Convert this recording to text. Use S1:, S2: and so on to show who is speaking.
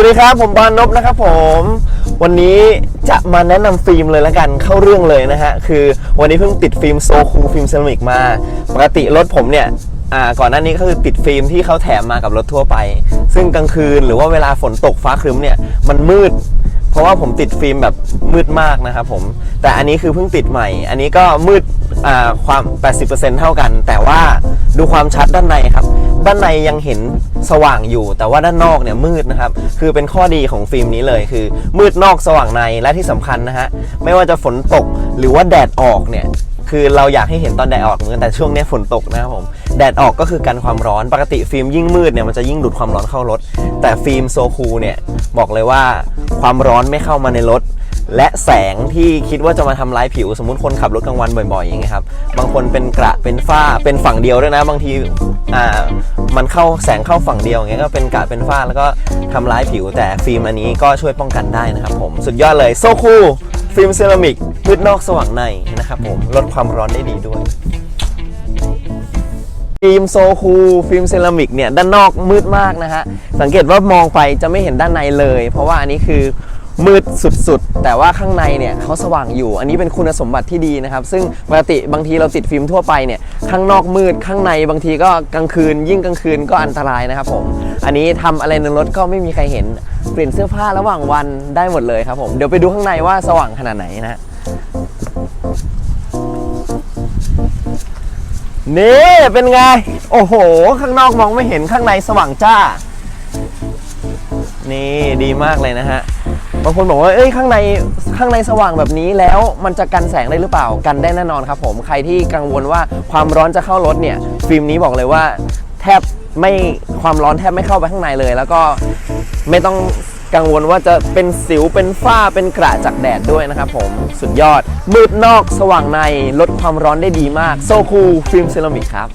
S1: วัสดีครับ ผมปานนพนะครับผม วันนี้จะมาแนะนำฟิล์มเลยละกันเข้าเรื่องเลยนะฮะ คือวันนี้เพิ่งติดฟิล์มโซคูฟิล์มเซรามิกมา ปกติรถผมเนี่ยอ่าก่อนหน้านี้ก็คือติดฟิล์มที่เขาแถมมากับรถทั่วไป ซึ่งกลางคืนหรือว่าเวลาฝนตกฟ้าครึ้มเนี่ยมันมืด เพราะว่าผมติดฟิล์มแบบมืดมากนะครับผม แต่อันนี้คือเพิ่งติดใหม่ อันนี้ก็มืดอ่าความ 80%เท่ากัน แต่ว่าดูความชัดด้านในครับ ด้านในยังเห็นสว่างอยู่ แต่ว่าด้านนอกเนี่ยมืดนะครับ คือเป็นข้อดีของฟิล์มนี้เลยคือ มืดนอกสว่างในและที่สำคัญนะฮะไม่ว่าจะฝนตกหรือว่าแดดออกเนี่ยคือเราอยากให้เห็นตอนแดดออกเหมือนกันแต่ช่วงนี้ฝนตกนะครับผมแดดออกก็คือกันความร้อนปกติฟิล์มยิ่งมืดเนี่ยมันจะยิ่งดูดความร้อนเข้ารถ แต่ฟิล์มโซคูลเนี่ยบอกเลยว่าความร้อนไม่เข้ามาในรถ และแสงที่คิดว่าจะมาทำร้ายผิว สมมติคนขับรถกลางวันบ่อยๆอย่างเงี้ยครับบางคนเป็นกระเป็นฝ้าเป็นฝั่งเดียวด้วยนะ บางทีอ่ามันเข้าแสงเข้าฝั่งเดียวอย่างเงี้ยก็เป็นกระเป็นฝ้าแล้วก็ทำร้ายผิว แต่ฟิล์มอันนี้ก็ช่วยป้องกันได้นะครับผมสุดยอดเลยโซคูลฟิล์มเซรามิกมืดนอกสว่างในนะครับผมลดความร้อนได้ดีด้วยฟิล์มโซคูลฟิล์มเซรามิกเนี่ยด้านนอกมืดมากนะฮะสังเกตว่ามองไปจะไม่เห็นด้านในเลย เพราะว่าอันนี้คือ มืดสุดๆ แต่ว่าข้างในเนี่ยเขาสว่างอยู่ อันนี้เป็นคุณสมบัติที่ดีนะครับ ซึ่งปกติบางทีเราติดฟิล์มทั่วไปเนี่ยข้างนอกมืดข้างในบางทีก็กลางคืน ยิ่งกลางคืนก็อันตรายนะครับผม อันนี้ทำอะไรในรถก็ไม่มีใครเห็นเปลี่ยนเสื้อผ้าระหว่างวันได้หมดเลยครับผมเดี๋ยวไปดูข้างในว่าสว่างขนาดไหนนะฮะนี่เป็นไง โอ้โห ข้างนอกมองไม่เห็นข้างในสว่างจ้า นี่ดีมากเลยนะฮะ บางคนบอกว่าเอ้ยข้างในข้างในสว่างแบบนี้แล้วมันจะกันแสงได้หรือเปล่ากันได้แน่นอนครับผมใครที่กังวลว่าความร้อนจะเข้ารถเนี่ย ฟิล์มนี้บอกเลยว่า แทบไม่ความร้อนแทบไม่เข้าไปข้างในเลย แล้วก็ไม่ต้องกังวลว่าจะเป็นสิวเป็นฝ้าเป็นกระจากแดดด้วยนะครับผมสุดยอดมืดนอกสว่างในลดความร้อนได้ดีมากโซคูฟิล์มเซรามิกครับ